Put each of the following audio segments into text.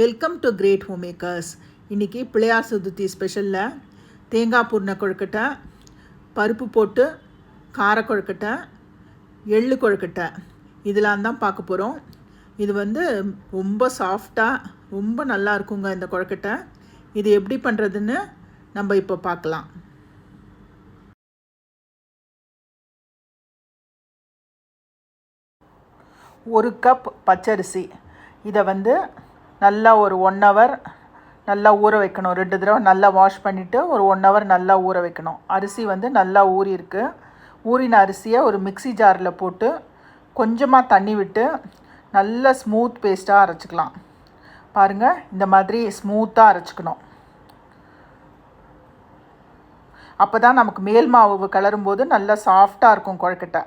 Welcome to great home makers இன்றைக்கி பிள்ளையார் சதுர்த்தி ஸ்பெஷலில் தேங்காய் பூர்ண கொழுக்கட்டை பருப்பு போட்டு கார கொழுக்கட்டை எள்ளு கொழுக்கட்டை. இதெல்லாம் தான் பார்க்க போகிறோம் இது வந்து ரொம்ப சாஃப்டாக ரொம்ப நல்லா இருக்குங்க இந்த கொழுக்கட்டை. இது எப்படி பண்ணுறதுன்னு நம்ம இப்போ பார்க்கலாம். ஒரு கப் பச்சரிசி. இதை வந்து நல்லா ஒரு ஒன் ஹவர் நல்லா ஊற வைக்கணும். ரெண்டு தடவை நல்லா வாஷ் பண்ணிவிட்டு ஒரு ஒன் ஹவர் நல்லா ஊற வைக்கணும். அரிசி வந்து நல்லா ஊறியிருக்கு. ஊறின அரிசியை ஒரு மிக்சி ஜாரில் போட்டு கொஞ்சமாக தண்ணி விட்டு நல்ல ஸ்மூத் பேஸ்ட்டாக அரைச்சிக்கலாம். பாருங்கள் இந்த மாதிரி ஸ்மூத்தாக அரைச்சிக்கணும். அப்போ தான் நமக்கு மேல் மாவு கலரும்போது நல்லா சாஃப்டாக இருக்கும் குழக்கட்டை.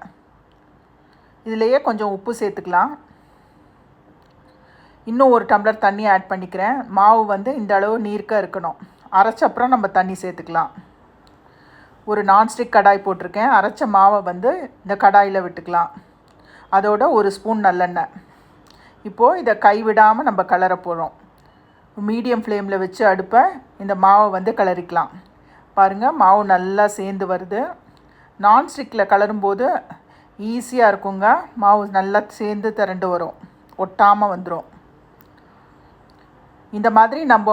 இதிலையே கொஞ்சம் உப்பு சேர்த்துக்கலாம். இன்னும் ஒரு டம்ளர் தண்ணி ஆட் பண்ணிக்கிறேன். மாவு வந்து இந்த அளவு நீர்க்க இருக்கணும். அரைச்ச அப்புறம் நம்ம தண்ணி சேர்த்துக்கலாம். ஒரு நான்ஸ்டிக் கடாய் போட்டிருக்கேன். அரைச்ச மாவை வந்து இந்த கடாயில் விட்டுக்கலாம். அதோட ஒரு ஸ்பூன் நல்லெண்ணெய். இப்போது இதை கைவிடாமல் நம்ம கலர போகிறோம் மீடியம் ஃப்ளேமில் வச்சு அடுப்பை இந்த மாவை வந்து கிளறிக்கலாம் பாருங்கள் மாவு நல்லா சேர்ந்து வருது. நான்ஸ்டிக்கில் கலரும்போது ஈஸியாக இருக்குங்க. மாவு நல்லா சேர்ந்து திரண்டு வரும். ஒட்டாமல் வந்துடும் இந்த மாதிரி நம்ம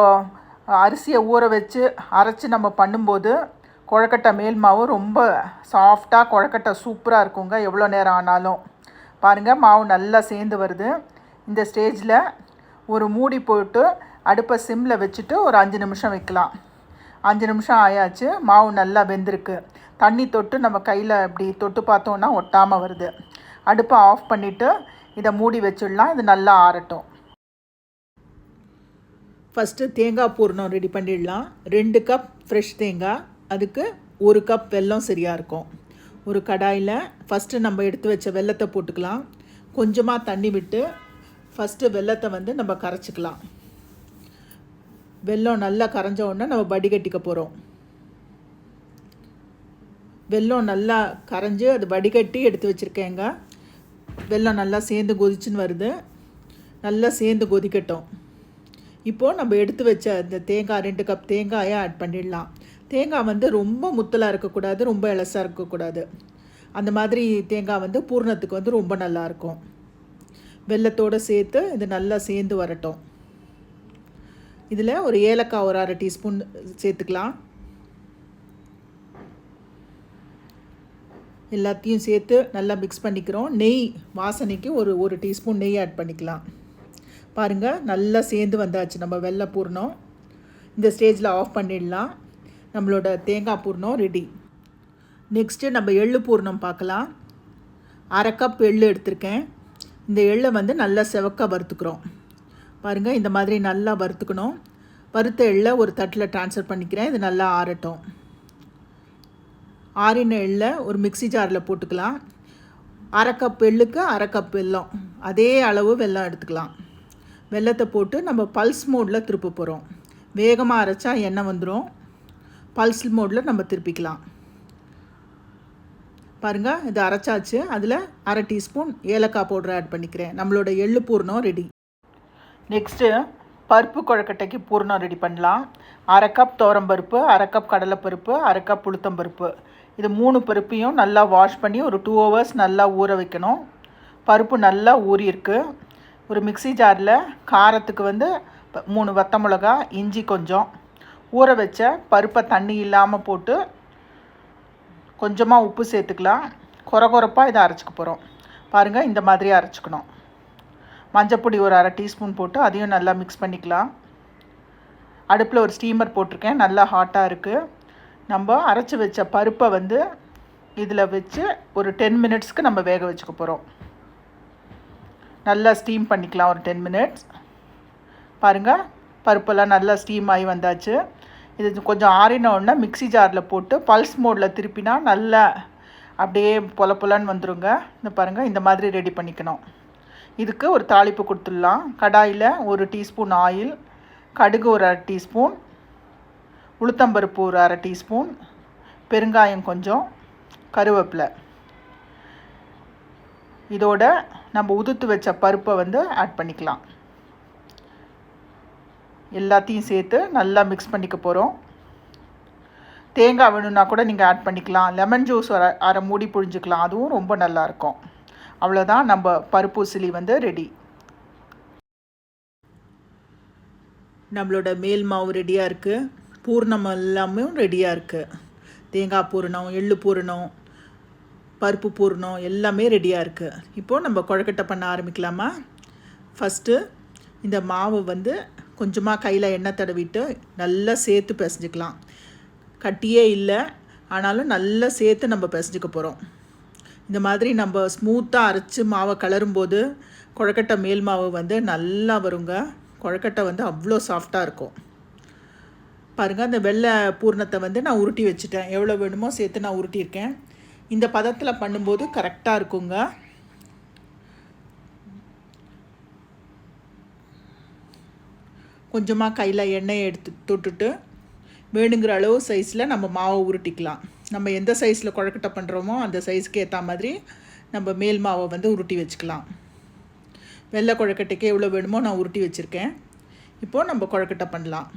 அரிசியை ஊற வச்சு அரைச்சி நம்ம பண்ணும்போது கொழக்கட்டை மேல் மாவு ரொம்ப சாஃப்டாக கொழக்கட்டை சூப்பராக இருக்குங்க. எவ்வளோ நேரம் ஆனாலும். பாருங்கள் மாவு நல்லா சேர்ந்து வருது. இந்த ஸ்டேஜில் ஒரு மூடி போட்டு அடுப்பை சிம்மில் வச்சுட்டு ஒரு அஞ்சு நிமிஷம் வைக்கலாம். அஞ்சு நிமிஷம் ஆயாச்சு மாவு நல்லா வெந்திருக்கு. தண்ணி தொட்டு நம்ம கையில் இப்படி தொட்டு பார்த்தோன்னா ஒட்டாமல் வருது. அடுப்பை ஆஃப் பண்ணிவிட்டு இதை மூடி வச்சிடலாம். இது நல்லா ஆறட்டும். ஃபஸ்ட்டு தேங்காய் பூர்ணம் ரெடி பண்ணிடலாம். ரெண்டு கப் ஃப்ரெஷ் தேங்காய். அதுக்கு ஒரு கப் வெல்லம் சரியாக இருக்கும். ஒரு கடாயில் ஃபஸ்ட்டு நம்ம எடுத்து வச்ச வெள்ளத்தை போட்டுக்கலாம். கொஞ்சமாக தண்ணி விட்டு ஃபஸ்ட்டு வெள்ளத்தை வந்து நம்ம கரைச்சிக்கலாம். வெல்லம் நல்லா கரைஞ்ச உடனே நம்ம வடிகட்டிக்க போகிறோம் வெல்லம் நல்லா கரைஞ்சி அது வடிகட்டி எடுத்து வச்சுருக்கேங்க. வெல்லம் நல்லா சேர்ந்து கொதிச்சுன்னு வருது. நல்லா சேர்ந்து கொதிக்கட்டும். இப்போது நம்ம எடுத்து வச்ச இந்த தேங்காய் ரெண்டு கப் தேங்காயை ஆட் பண்ணிடலாம். தேங்காய் வந்து ரொம்ப முத்தலாக இருக்கக்கூடாது ரொம்ப இலசாக இருக்கக்கூடாது. அந்த மாதிரி தேங்காய் வந்து பூர்ணத்துக்கு வந்து ரொம்ப நல்லாயிருக்கும் வெள்ளத்தோடு சேர்த்து இது நல்லா சேர்ந்து வரட்டும். இதில் ஒரு ஏலக்காய் ஒரு அரை டீஸ்பூன் சேர்த்துக்கலாம். எல்லாத்தையும் சேர்த்து நல்லா மிக்ஸ் பண்ணிக்கிறோம். நெய் வாசனைக்கு ஒரு ஒரு டீஸ்பூன் நெய் ஆட் பண்ணிக்கலாம். பாருங்கள் நல்லா சேர்ந்து வந்தாச்சு. நம்ம வெள்ளை பூர்ணம். இந்த ஸ்டேஜில் ஆஃப் பண்ணிடலாம். நம்மளோட தேங்காய் பூர்ணம் ரெடி நெக்ஸ்ட்டு நம்ம எள்ளு பூர்ணம் பார்க்கலாம். அரை கப் எள்ளு எடுத்திருக்கேன். இந்த எள்ளை வந்து நல்லா செவக்க வறுத்துக்கிறோம். பாருங்கள் இந்த மாதிரி நல்லா வறுத்துக்கணும். வறுத்த எள்ளை ஒரு தட்டில் ட்ரான்ஸ்ஃபர் பண்ணிக்கிறேன். இது நல்லா ஆறட்டும். ஆறின எள்ளை ஒரு மிக்சி ஜாரில் போட்டுக்கலாம். அரை கப் எள்ளுக்கு அரை கப் வெல்லம். அதே அளவு வெல்லம் எடுத்துக்கலாம். வெள்ளத்தை போட்டு நம்ம பல்ஸ் மோடில் திருப்ப போகிறோம் வேகமாக அரைச்சா எண்ணெய் வந்துடும் பல்ஸ் மோடில் நம்ம திருப்பிக்கலாம். பாருங்கள் இது அரைச்சாச்சு. அதில் அரை டீஸ்பூன் ஏலக்காய் பவுடர் ஆட் பண்ணிக்கிறேன். நம்மளோட எள்ளு பூர்ணம் ரெடி நெக்ஸ்ட்டு பருப்பு குழக்கட்டைக்கு பூர்ணம் ரெடி பண்ணலாம். அரை கப் பருப்பு அரை கப் கடலைப்பருப்பு அரை கப் உளுத்தம்பருப்பு இது மூணு பருப்பையும் நல்லா வாஷ் பண்ணி ஒரு டூ ஹவர்ஸ் நல்லா ஊற வைக்கணும். பருப்பு நல்லா ஊறியிருக்கு. ஒரு மிக்சி ஜாரில் காரத்துக்கு வந்து மூணு வத்த மிளகா இஞ்சி கொஞ்சம் ஊற வச்ச பருப்பை தண்ணி இல்லாமல் போட்டு கொஞ்சமாக உப்பு சேர்த்துக்கலாம். குறை குறைப்பாக இதை அரைச்சிக்க போகிறோம் பாருங்கள் இந்த மாதிரி அரைச்சிக்கணும். மஞ்சப்பொடி ஒரு அரை டீஸ்பூன் போட்டு அதையும் நல்லா மிக்ஸ் பண்ணிக்கலாம். அடுப்பில் ஒரு ஸ்டீமர் போட்டிருக்கேன் நல்லா ஹாட்டாக இருக்குது நம்ம அரைச்சி வச்ச பருப்பை வந்து இதில் வச்சு ஒரு டென் மினிட்ஸ்க்கு நம்ம வேக வச்சுக்க போகிறோம் நல்லா ஸ்டீம் பண்ணிக்கலாம் ஒரு டென் மினிட்ஸ் பாருங்கள் பருப்பெல்லாம் நல்லா ஸ்டீம் ஆகி வந்தாச்சு. இது கொஞ்சம் ஆறினோடனே மிக்சி ஜாரில் போட்டு பல்ஸ் மோடில் திருப்பினா நல்லா அப்படியே பொல பொலன்னு வந்துடுங்க இந்த பாருங்கள் இந்த மாதிரி ரெடி பண்ணிக்கணும். இதுக்கு ஒரு தாளிப்பு கொடுத்துடலாம். கடாயில் ஒரு டீஸ்பூன் ஆயில் கடுகு ஒரு அரை டீஸ்பூன் உளுத்தம்பருப்பு ஒரு அரை டீஸ்பூன் பெருங்காயம் கொஞ்சம் கருவேப்பிலை. இதோட நம்ம உதுத்து வச்ச பருப்பை வந்து ஆட் பண்ணிக்கலாம். எல்லாத்தையும் சேர்த்து நல்லா மிக்ஸ் பண்ணிக்க போகிறோம் தேங்காய் வேணும்னா கூட நீங்கள் ஆட் பண்ணிக்கலாம். லெமன் ஜூஸ் அரை அரை மூடி புழிஞ்சிக்கலாம். அதுவும் ரொம்ப நல்லாயிருக்கும் அவ்வளோதான் நம்ம பருப்பு சிலி வந்து ரெடி நம்மளோட மேல் மாவு ரெடியாக இருக்குது பூர்ணம் எல்லாமே ரெடியாக இருக்குது தேங்காய் பூரணம் எள்ளு பூரணம் பருப்பு பூரணம் எல்லாமே ரெடியாக இருக்குது இப்போது நம்ம குழக்கட்டை பண்ண ஆரம்பிக்கலாமா? ஃபஸ்ட்டு இந்த மாவு வந்து கொஞ்சமாக கையில் எண்ணெய் தடவிட்டு நல்லா சேர்த்து பிசைஞ்சிக்கலாம். கட்டியே இல்லை ஆனாலும் நல்லா சேர்த்து நம்ம பிசைஞ்சிக்க போகிறோம் இந்த மாதிரி நம்ம ஸ்மூத்தாக அரைச்சி மாவை கலரும்போது குழக்கட்டை மேல் மாவு வந்து நல்லா வருங்க. குழக்கட்டை வந்து அவ்வளோ சாஃப்டாக இருக்கும். பாருங்கள் அந்த வெள்ளை பூர்ணத்தை வந்து நான் உருட்டி வச்சுட்டேன். எவ்வளோ வேணுமோ சேர்த்து நான் உருட்டியிருக்கேன். இந்த பதத்தில் பண்ணும்போது கரெக்டாக இருக்குங்க. கொஞ்சமாக கையில் எண்ணெயை எடுத்து தொட்டுட்டு வேணுங்கிற அளவு சைஸில் நம்ம மாவை உருட்டிக்கலாம். நம்ம எந்த சைஸில் குழக்கட்டை பண்ணுறோமோ அந்த சைஸ்க்கு ஏற்ற மாதிரி நம்ம மேல் மாவை வந்து உருட்டி வச்சுக்கலாம். வெள்ளை குழக்கட்டைக்கு எவ்வளோ வேணுமோ நான் உருட்டி வச்சுருக்கேன். இப்போது நம்ம குழக்கட்டை பண்ணலாம்.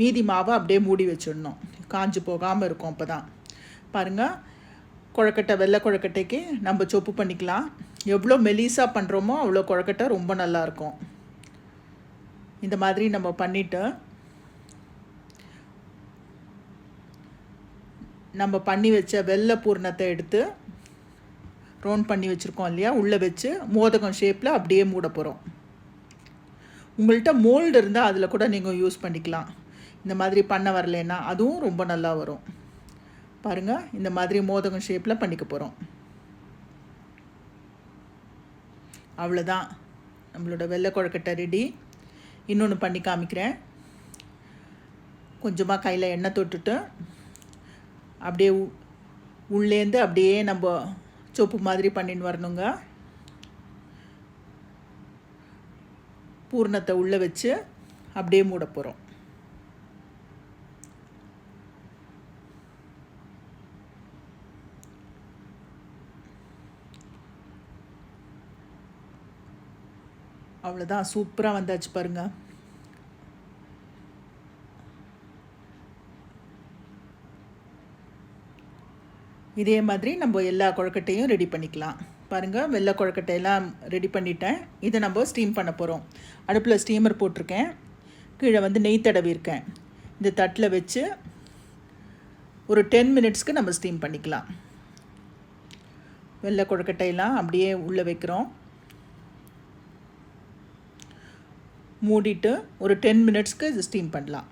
மீதி மாவை அப்படியே மூடி வச்சிடணும். காஞ்சு போகாமல் இருக்கும் அப்போ தான் பாருங்கள் கொழக்கட்டை வெள்ளை கொழக்கட்டைக்கு நம்ம சொப்பு பண்ணிக்கலாம். எவ்வளோ மெலிசாக பண்ணுறோமோ அவ்வளோ கொழக்கட்டை ரொம்ப நல்லாயிருக்கும் இந்த மாதிரி நம்ம பண்ணிவிட்டு நம்ம பண்ணி வச்ச வெள்ளை பூர்ணத்தை எடுத்து ரவுண்ட் பண்ணி வச்சுருக்கோம் இல்லையா? உள்ளே வச்சு மோதகம் ஷேப்பில் அப்படியே மூட போகிறோம் உங்கள்கிட்ட மோல்டு இருந்தால் அதில் கூட நீங்கள் யூஸ் பண்ணிக்கலாம். இந்த மாதிரி பண்ண வரலன்னா அதுவும் ரொம்ப நல்லா வரும். பாருங்கள் இந்த மாதிரி மோதகம் ஷேப்பில் பண்ணிக்க போகிறோம் அவ்வளோதான் நம்மளோட வெள்ளை குழக்கட்டை ரெடி இன்னொன்று பண்ணி காமிக்கிறேன். கொஞ்சமாக கையில் எண்ணெய் தொட்டுட்டு அப்படியே உள்ளேருந்து அப்படியே நம்ம சொப்பு மாதிரி பண்ணின்னு வரணுங்க. பூர்ணத்தை உள்ளே வச்சு அப்படியே மூட போகிறோம் அவ்வளோதான் சூப்பராக வந்தாச்சு பாருங்கள் இதே மாதிரி நம்ம எல்லா கொழக்கட்டையும் ரெடி பண்ணிக்கலாம். பாருங்கள் வெள்ளை கொழக்கட்டையெல்லாம் ரெடி பண்ணிட்டேன். இதை நம்ம ஸ்டீம் பண்ண போகிறோம் அடுப்பில் ஸ்டீமர் போட்டிருக்கேன். கீழே வந்து நெய் தடவிருக்கேன் இந்த தட்டில் வச்சு ஒரு டென் மினிட்ஸ்க்கு நம்ம ஸ்டீம் பண்ணிக்கலாம். வெள்ளை கொழக்கட்டையெல்லாம் அப்படியே உள்ளே வைக்கிறோம். மூடிட்டு ஒரு டென் மினிட்ஸ்க்கு இது ஸ்டீம் பண்ணலாம்.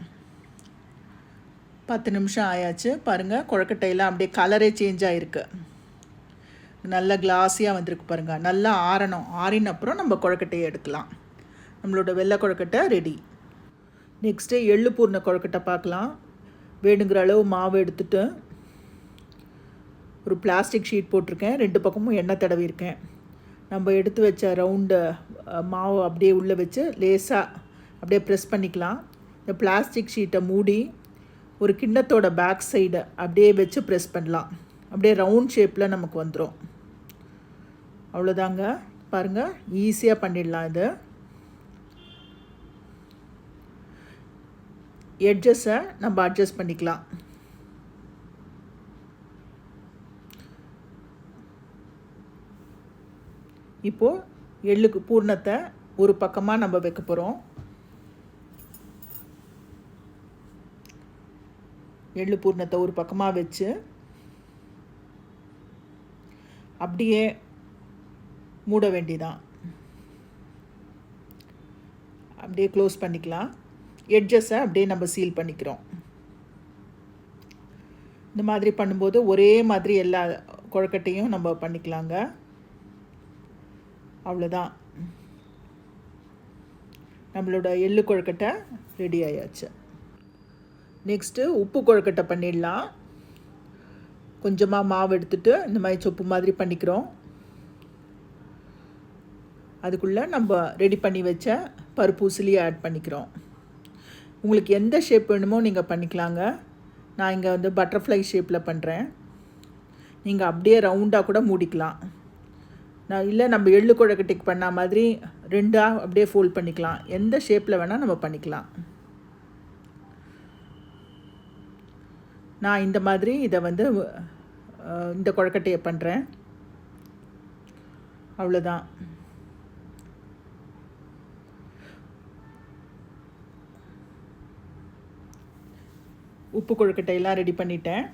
பத்து நிமிஷம் ஆயாச்சு. பாருங்கள் குழக்கட்டையெல்லாம் அப்படியே கலரே சேஞ்ச் ஆகிருக்கு நல்லா கிளாஸியாக வந்திருக்கு பாருங்கள் நல்லா ஆறணும். ஆறின அப்புறம் நம்ம குழக்கட்டையை எடுக்கலாம். நம்மளோட வெள்ளை குழக்கட்டை ரெடி நெக்ஸ்ட்டு எள்ளு பூர்ண குழக்கட்டை பார்க்கலாம். வேணுங்கிற அளவு மாவு எடுத்துட்டு ஒரு பிளாஸ்டிக் ஷீட் போட்டிருக்கேன். ரெண்டு பக்கமும் எண்ணெய் தடவிருக்கேன் நம்ம எடுத்து வச்ச ரவுண்டு மாவு அப்படியே உள்ளே வச்சு லேசாக அப்படியே ப்ரெஸ் பண்ணிக்கலாம். இந்த பிளாஸ்டிக் ஷீட்டை மூடி ஒரு கிண்ணத்தோட பேக் சைடை அப்படியே வச்சு ப்ரெஸ் பண்ணலாம். அப்படியே ரவுண்ட் ஷேப்பில் நமக்கு வந்துடும் அவ்வளோதாங்க. பாருங்கள் ஈஸியாக பண்ணிடலாம் இது. எட்ஜஸை நம்ம அட்ஜஸ்ட் பண்ணிக்கலாம். இப்போது எள்ளுக்கு பூர்ணத்தை ஒரு பக்கமாக நம்ம வைக்க போகிறோம் எள்ளு பூர்ணத்தை ஒரு பக்கமாக வச்சு அப்படியே மூட வேண்டிதான். அப்படியே க்ளோஸ் பண்ணிக்கலாம். எட்ஜஸை அப்படியே நம்ம சீல் பண்ணிக்கிறோம். இந்த மாதிரி பண்ணும்போது ஒரே மாதிரி எல்லா குழக்கட்டையும் நம்ம பண்ணிக்கலாங்க. அவ்வளோதான் நம்மளோட எள்ளு கொழுக்கட்டை ரெடி ஆயாச்சு. நெக்ஸ்ட்டு உப்பு கொழுக்கட்டை பண்ணிடலாம். கொஞ்சமாக மாவு எடுத்துட்டு இந்த மாதிரி சொப்பு மாதிரி பண்ணிக்கிறோம். அதுக்குள்ளே நம்ம ரெடி பண்ணி வச்ச பருப்பு உசிலியை ஆட் பண்ணிக்கிறோம். உங்களுக்கு எந்த ஷேப் வேணுமோ நீங்கள் பண்ணிக்கலாங்க. நான் இங்கே வந்து பட்டர்ஃப்ளை ஷேப்பில் பண்ணுறேன் நீங்கள் அப்படியே ரவுண்டாக கூட மூடிக்கலாம். நான் இல்லை நம்ம எள்ளு கொழக்கட்டைக்கு பண்ண மாதிரி ரெண்டாக அப்படியே ஃபோல்ட் பண்ணிக்கலாம். எந்த ஷேப்பில் வேணால் நம்ம பண்ணிக்கலாம். நான் இந்த மாதிரி இதை வந்து இந்த குழக்கட்டையை பண்ணுறேன் அவ்வளோதான் உப்பு கொழுக்கட்டையெல்லாம் ரெடி பண்ணிட்டேன்.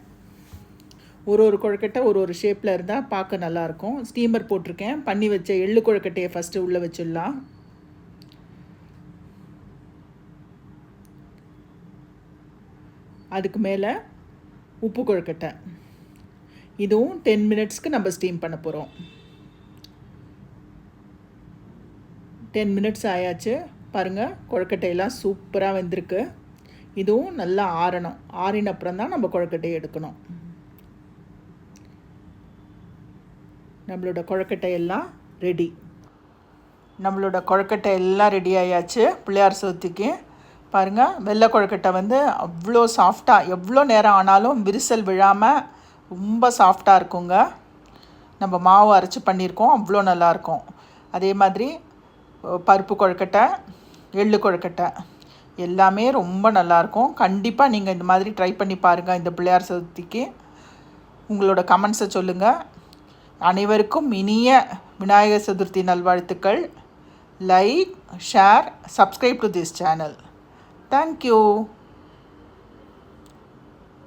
ஒரு ஒரு கொழுக்கட்டை ஒரு ஒரு ஷேப்பில் இருந்தால் பார்க்க நல்லாயிருக்கும். ஸ்டீமர் போட்டிருக்கேன். பண்ணி வச்ச எள்ளு கொழுக்கட்டையை ஃபஸ்ட்டு உள்ளே வச்சிடலாம். அதுக்கு மேலே உப்பு கொழுக்கட்டை. இதுவும் டென் மினிட்ஸ்க்கு நம்ம ஸ்டீம் பண்ண போகிறோம் டென் மினிட்ஸ் ஆயாச்சு. பாருங்கள் கொழுக்கட்டையெல்லாம் சூப்பராக வெந்திருக்கு. இதுவும் நல்லா ஆறணும். ஆறின அப்புறம் தான் நம்ம கொழுக்கட்டையை எடுக்கணும். நம்மளோட கொழுக்கட்டை எல்லாம் ரெடி நம்மளோட கொழுக்கட்டை எல்லாம் ரெடி ஆயாச்சு. பிள்ளையார் சதுர்த்திக்கு. பாருங்கள் வெள்ளை கொழுக்கட்டை வந்து அவ்வளோ சாஃப்டாக எவ்வளோ நேரம் ஆனாலும் விரிசல் விழாமல் ரொம்ப சாஃப்டாக இருக்குங்க. நம்ம மாவு அரைச்சி பண்ணியிருக்கோம் அவ்வளோ நல்லாயிருக்கும் அதே மாதிரி பருப்பு கொழுக்கட்டை எள்ளு கொழுக்கட்டை எல்லாமே ரொம்ப நல்லாயிருக்கும் கண்டிப்பாக நீங்கள் இந்த மாதிரி ட்ரை பண்ணி பாருங்கள் இந்த பிள்ளையார் சதுர்த்திக்கு. உங்களோட கமெண்ட்ஸை சொல்லுங்கள் அனைவருக்கும் இனிய விநாயகர் சதுர்த்தி நல்வாழ்த்துக்கள். Like share subscribe to this channel thank you